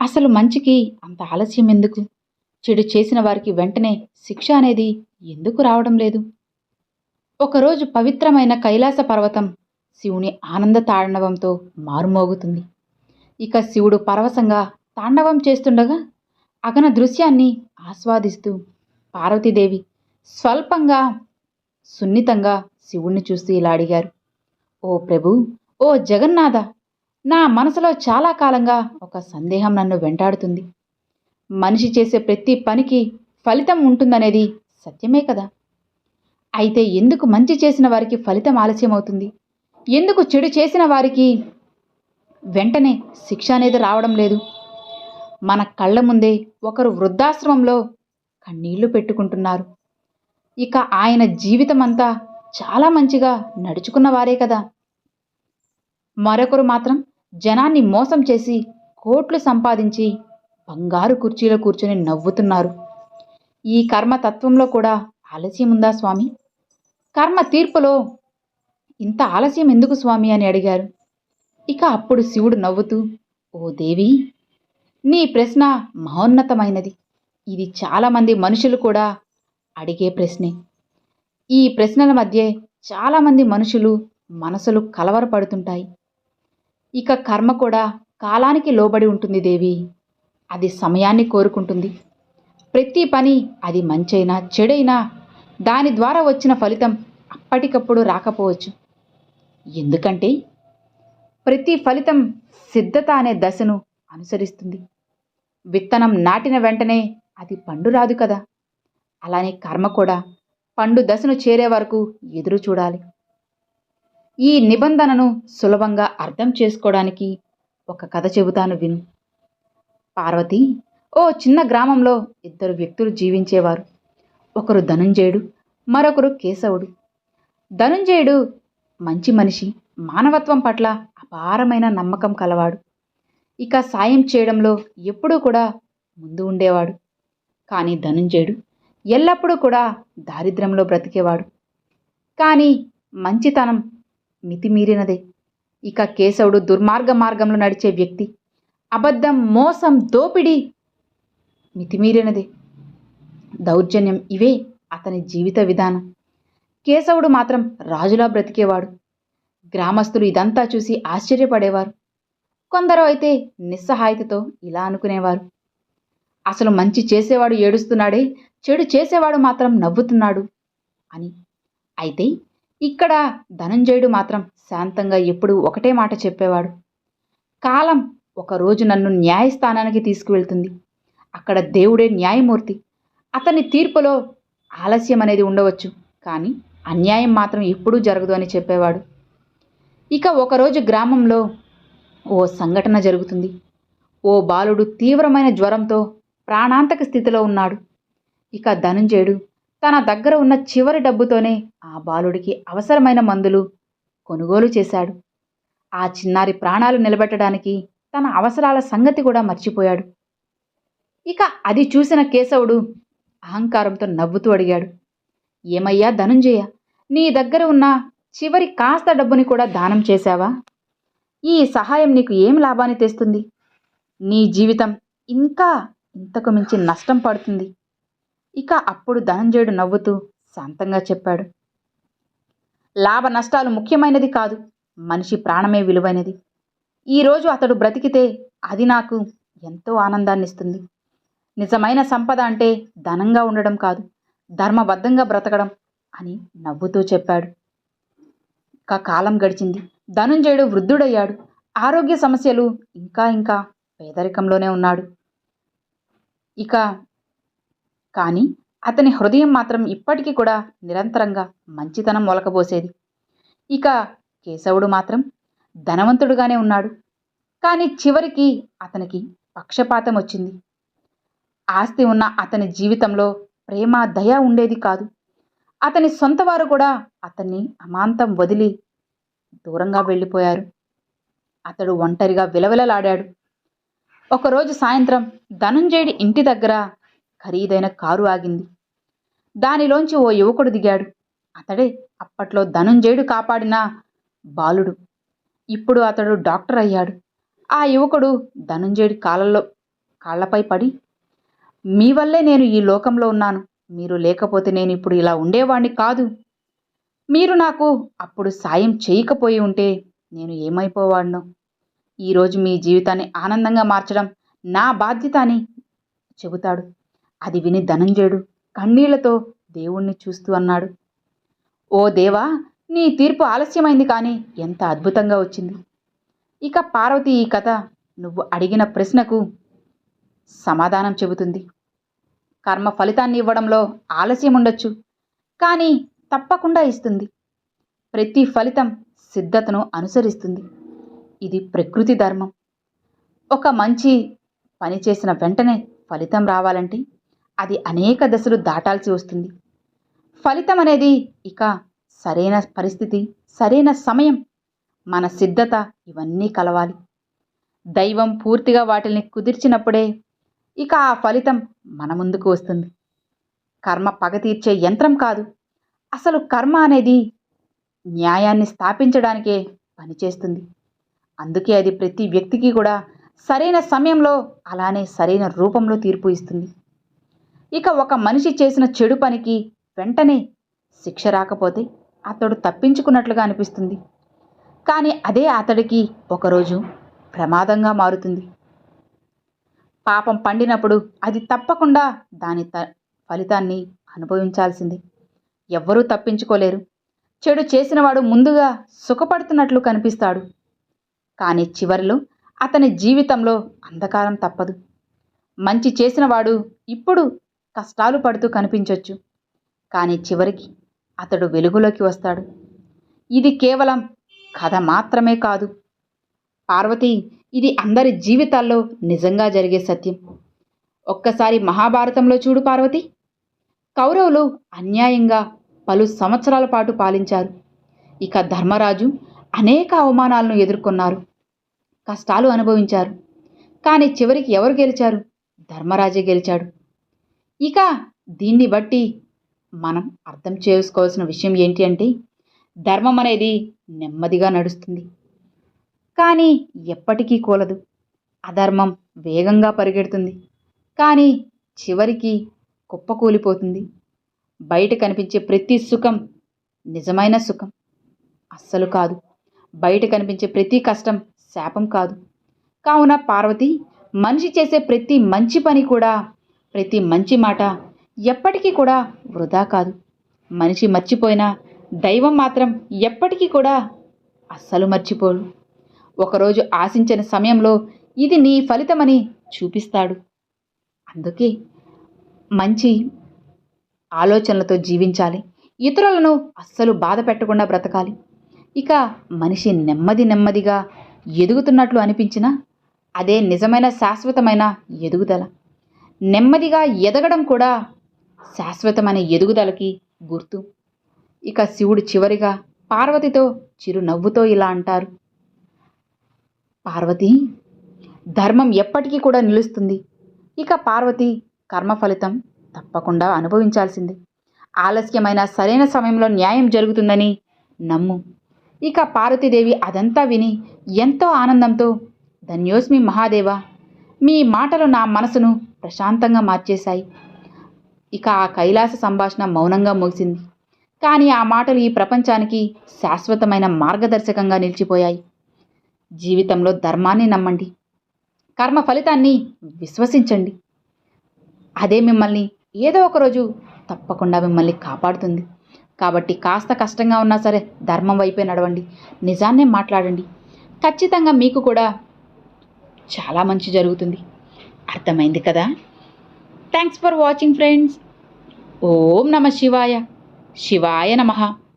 అసలు మంచికి అంత ఆలస్యం ఎందుకు? చెడు చేసిన వారికి వెంటనే శిక్ష అనేది ఎందుకు రావడం లేదు? ఒకరోజు పవిత్రమైన కైలాస పర్వతం శివుని ఆనంద తాండవంతో మారుమోగుతుంది. ఇక శివుడు పరవశంగా తాండవం చేస్తుండగా అగన దృశ్యాన్ని ఆస్వాదిస్తూ పార్వతీదేవి స్వల్పంగా సున్నితంగా శివుణ్ణి చూస్తూ ఇలా అడిగారు. ఓ ప్రభు ఓ జగన్నాథ నా మనసులో చాలా కాలంగా ఒక సందేహం నన్ను వెంటాడుతుంది. మనిషి చేసే ప్రతి పనికి ఫలితం ఉంటుందనేది సత్యమే కదా? అయితే ఎందుకు మంచి చేసిన వారికి ఫలితం ఆలస్యం అవుతుంది ఎందుకు చెడు చేసిన వారికి వెంటనే శిక్ష అనేది రావడం లేదు? మన కళ్ళ ముందే ఒకరు వృద్ధాశ్రమంలో కన్నీళ్ళు పెట్టుకుంటున్నారు. ఇక ఆయన జీవితం అంతా చాలా మంచిగా నడుచుకున్న వారే కదా? మరొకరు మాత్రం జనాన్ని మోసం చేసి కోట్లు సంపాదించి బంగారు కుర్చీలో కూర్చొని నవ్వుతున్నారు. ఈ కర్మ తత్వంలో కూడా ఆలస్యం ఉందా స్వామి? కర్మ తీర్పులో ఇంత ఆలస్యం ఎందుకు స్వామి అని అడిగారు. ఇక అప్పుడు శివుడు నవ్వుతూ ఓ దేవి నీ ప్రశ్న మహోన్నతమైనది. ఇది చాలామంది మనుషులు కూడా అడిగే ప్రశ్నే. ఈ ప్రశ్నల మధ్య చాలామంది మనుషులు మనసులు కలవరపడుతుంటాయి. ఇక కర్మ కూడా కాలానికి లోబడి ఉంటుంది దేవి. అది సమయాన్ని కోరుకుంటుంది. ప్రతి పని అది మంచైనా చెడైనా దాని ద్వారా వచ్చిన ఫలితం అప్పటికప్పుడు రాకపోవచ్చు. ఎందుకంటే ప్రతి ఫలితం సిద్ధత అనే దశను అనుసరిస్తుంది. విత్తనం నాటిన వెంటనే అది పండు రాదు కదా. అలానే కర్మ కూడా పండు దశను చేరే వరకు ఎదురు చూడాలి. ఈ నిబంధనను సులభంగా అర్థం చేసుకోవడానికి ఒక కథ చెబుతాను విను. పార్వతి ఓ చిన్న గ్రామంలో ఇద్దరు వ్యక్తులు జీవించేవారు. ఒకరు ధనుంజయుడు మరొకరు కేశవుడు. ధనుంజయుడు మంచి మనిషి మానవత్వం పట్ల అపారమైన నమ్మకం కలవాడు. ఇక సాయం చేయడంలో ఎప్పుడూ కూడా ముందు ఉండేవాడు. కానీ ధనుంజయుడు ఎల్లప్పుడూ కూడా దారిద్ర్యంలో బ్రతికేవాడు. కానీ మంచితనం మితిమీరినదే. ఇక కేశవుడు దుర్మార్గ మార్గంలో నడిచే వ్యక్తి. అబద్ధం మోసం దోపిడీ మితిమీరినదే. దౌర్జన్యం ఇవే అతని జీవిత విధానం. కేశవుడు మాత్రం రాజులా బ్రతికేవాడు. గ్రామస్తులు ఇదంతా చూసి ఆశ్చర్యపడేవారు. కొందరు అయితే నిస్సహాయతతో ఇలా అనుకునేవారు. అసలు మంచి చేసేవాడు ఏడుస్తున్నాడే చెడు చేసేవాడు మాత్రం నవ్వుతున్నాడు అని. అయితే ఇక్కడ ధనంజయుడు మాత్రం శాంతంగా ఎప్పుడూ ఒకటే మాట చెప్పేవాడు. కాలం ఒకరోజు నన్ను న్యాయస్థానానికి తీసుకువెళ్తుంది. అక్కడ దేవుడే న్యాయమూర్తి. అతని తీర్పులో ఆలస్యం అనేది ఉండవచ్చు కానీ అన్యాయం మాత్రం ఎప్పుడూ జరగదు అని చెప్పేవాడు. ఇక ఒకరోజు గ్రామంలో ఓ సంఘటన జరుగుతుంది. ఓ బాలుడు తీవ్రమైన జ్వరంతో ప్రాణాంతక స్థితిలో ఉన్నాడు. ఇక ధనుంజయుడు తన దగ్గర ఉన్న చివరి డబ్బుతోనే ఆ బాలుడికి అవసరమైన మందులు కొనుగోలు చేశాడు. ఆ చిన్నారి ప్రాణాలు నిలబెట్టడానికి తన అవసరాల సంగతి కూడా మర్చిపోయాడు. ఇక అది చూసిన కేశవుడు అహంకారంతో నవ్వుతూ అడిగాడు. ఏమయ్యా ధనుంజయ నీ దగ్గర ఉన్న చివరి కాస్త డబ్బుని కూడా దానం చేశావా? ఈ సహాయం నీకు ఏం లాభాన్ని తెస్తుంది? నీ జీవితం ఇంకా ఇంతకు మించి నష్టం పడుతుంది. ఇక అప్పుడు ధనంజయుడు నవ్వుతూ శాంతంగా చెప్పాడు. లాభ నష్టాలు ముఖ్యమైనది కాదు మనిషి ప్రాణమే విలువైనది. ఈరోజు అతడు బ్రతికితే అది నాకు ఎంతో ఆనందాన్ని ఇస్తుంది నిజమైన సంపద అంటే ధనంగా ఉండడం కాదు ధర్మబద్ధంగా బ్రతకడం అని నవ్వుతూ చెప్పాడు. ఇక కాలం గడిచింది. ధనుంజయుడు వృద్ధుడయ్యాడు. ఆరోగ్య సమస్యలు ఇంకా ఇంకా పేదరికంలోనే ఉన్నాడు. ఇక కానీ అతని హృదయం మాత్రం ఇప్పటికీ కూడా నిరంతరంగా మంచితనం మొలకబోసేది. ఇక కేశవుడు మాత్రం ధనవంతుడుగానే ఉన్నాడు. కానీ చివరికి అతనికి పక్షపాతం వచ్చింది. ఆస్తి ఉన్న అతని జీవితంలో ప్రేమ దయ ఉండేది కాదు. అతని సొంత వారు కూడా అతన్ని అమాంతం వదిలి దూరంగా వెళ్ళిపోయారు. అతడు ఒంటరిగా విలవిలలాడాడు. ఒకరోజు సాయంత్రం ధనుంజయుడి ఇంటి దగ్గర ఖరీదైన కారు ఆగింది. దానిలోంచి ఓ యువకుడు దిగాడు. అతడే అప్పట్లో ధనుంజయుడు కాపాడిన బాలుడు. ఇప్పుడు అతడు డాక్టర్ అయ్యాడు. ఆ యువకుడు ధనుంజయుడి కాళ్ళలో కాళ్ళపై పడి మీ వల్లే నేను ఈ లోకంలో ఉన్నాను. మీరు లేకపోతే నేను ఇప్పుడు ఇలా ఉండేవాణ్ణి కాదు. మీరు నాకు అప్పుడు సాయం చేయకపోయి ఉంటే నేను ఏమైపోవాడినో ఈరోజు మీ జీవితాన్ని ఆనందంగా మార్చడం నా బాధ్యత అని చెబుతాడు. అది విని ధనంజయుడు కన్నీళ్ళతో దేవుణ్ణి చూస్తూ అన్నాడు. ఓ దేవా నీ తీర్పు ఆలస్యమైంది కానీ ఎంత అద్భుతంగా వచ్చింది. ఇక పార్వతి ఈ కథ నువ్వు అడిగిన ప్రశ్నకు సమాధానం చెబుతుంది. కర్మ ఫలితాన్ని ఇవ్వడంలో ఆలస్యం ఉండొచ్చు కానీ తప్పకుండా ఇస్తుంది. ప్రతి ఫలితం సిద్ధతను అనుసరిస్తుంది. ఇది ప్రకృతి ధర్మం. ఒక మంచి పని చేసిన వెంటనే ఫలితం రావాలంటే అది అనేక దశలు దాటాల్సి వస్తుంది. ఫలితం అనేది ఇక సరైన పరిస్థితి సరైన సమయం మన సిద్ధత ఇవన్నీ కలవాలి. దైవం పూర్తిగా వాటిని కుదిర్చినప్పుడే ఇక ఆ ఫలితం మన ముందుకు వస్తుంది. కర్మ పగ తీర్చే యంత్రం కాదు. అసలు కర్మ అనేది న్యాయాన్ని స్థాపించడానికే పనిచేస్తుంది. అందుకే అది ప్రతి వ్యక్తికి కూడా సరైన సమయంలో అలానే సరైన రూపంలో తీర్పు ఇస్తుంది. ఇక ఒక మనిషి చేసిన చెడు పనికి వెంటనే శిక్ష రాకపోతే అతడు తప్పించుకున్నట్లుగా అనిపిస్తుంది. కానీ అదే అతడికి ఒకరోజు ప్రమాదంగా మారుతుంది. పాపం పండినప్పుడు అది తప్పకుండా దాని త ఫలితాన్ని అనుభవించాల్సిందే. ఎవ్వరూ తప్పించుకోలేరు. చెడు చేసినవాడు ముందుగా సుఖపడుతున్నట్లు కనిపిస్తాడు. కానీ చివరిలో అతని జీవితంలో అంధకారం తప్పదు. మంచి చేసినవాడు ఇప్పుడు కష్టాలు పడుతూ కనిపించొచ్చు. కానీ చివరికి అతడు వెలుగులోకి వస్తాడు. ఇది కేవలం కథ మాత్రమే కాదు. పార్వతి ఇది అందరి జీవితాల్లో నిజంగా జరిగే సత్యం. ఒక్కసారి మహాభారతంలో చూడు పార్వతి. కౌరవులు అన్యాయంగా పలు సంవత్సరాల పాటు పాలించారు. ఇక ధర్మరాజు అనేక అవమానాలను ఎదుర్కొన్నారు. కష్టాలు అనుభవించారు. కానీ చివరికి ఎవరు గెలిచారు? ధర్మరాజే గెలిచాడు. ఇక దీన్ని బట్టి మనం అర్థం చేసుకోవాల్సిన విషయం ఏంటి అంటే ధర్మం అనేది నెమ్మదిగా నడుస్తుంది. కానీ ఎప్పటికీ కూలదు. అధర్మం వేగంగా పరిగెడుతుంది. కానీ చివరికి కుప్పకూలిపోతుంది బయట కనిపించే ప్రతి సుఖం నిజమైన సుఖం. అస్సలు కాదు. బయట కనిపించే ప్రతి కష్టం శాపం కాదు. కావున పార్వతి మనిషి చేసే ప్రతి మంచి పని కూడా ప్రతి మంచి మాట ఎప్పటికీ కూడా వృధా కాదు. మనిషి మర్చిపోయినా దైవం మాత్రం ఎప్పటికీ కూడా అస్సలు మర్చిపోడు. ఒకరోజు ఆశించిన సమయంలో ఇది నీ ఫలితమని చూపిస్తాడు. అందుకే మంచి ఆలోచనలతో జీవించాలి. ఇతరులను అస్సలు బాధ పెట్టకుండా బ్రతకాలి. ఇక మనిషి నెమ్మది నెమ్మదిగా ఎదుగుతున్నట్లు అనిపించినా అదే నిజమైన శాశ్వతమైన ఎదుగుదల. నెమ్మదిగా ఎదగడం కూడా శాశ్వతమైన ఎదుగుదలకి గుర్తు. ఇక శివుడు చివరిగా పార్వతితో చిరునవ్వుతో ఇలా అంటారు. పార్వతి ధర్మం ఎప్పటికీ కూడా నిలుస్తుంది. ఇక పార్వతి కర్మ ఫలితం తప్పకుండా అనుభవించాల్సింది. ఆలస్యమైన సరైన సమయంలో న్యాయం జరుగుతుందని నమ్ము. ఇక పార్వతీదేవి అదంతా విని ఎంతో ఆనందంతో ధన్యోస్మి మహాదేవ మీ మాటలు నా మనసును ప్రశాంతంగా మార్చేశాయి. ఇక ఆ కైలాస సంభాషణ మౌనంగా ముగిసింది. కానీ ఆ మాటలు ఈ ప్రపంచానికి శాశ్వతమైన మార్గదర్శకంగా నిలిచిపోయాయి. జీవితంలో ధర్మాన్ని నమ్మండి. కర్మ ఫలితాన్ని విశ్వసించండి. అదే మిమ్మల్ని ఏదో ఒకరోజు తప్పకుండా మిమ్మల్ని కాపాడుతుంది. కాబట్టి కాస్త కష్టంగా ఉన్నా సరే ధర్మం వైపే నడవండి. నిజాన్నే మాట్లాడండి. ఖచ్చితంగా మీకు కూడా చాలా మంచి జరుగుతుంది. అర్థమైంది కదా? థ్యాంక్స్ ఫర్ వాచింగ్ ఫ్రెండ్స్ ఓం నమ శివాయ. శివాయ నమః.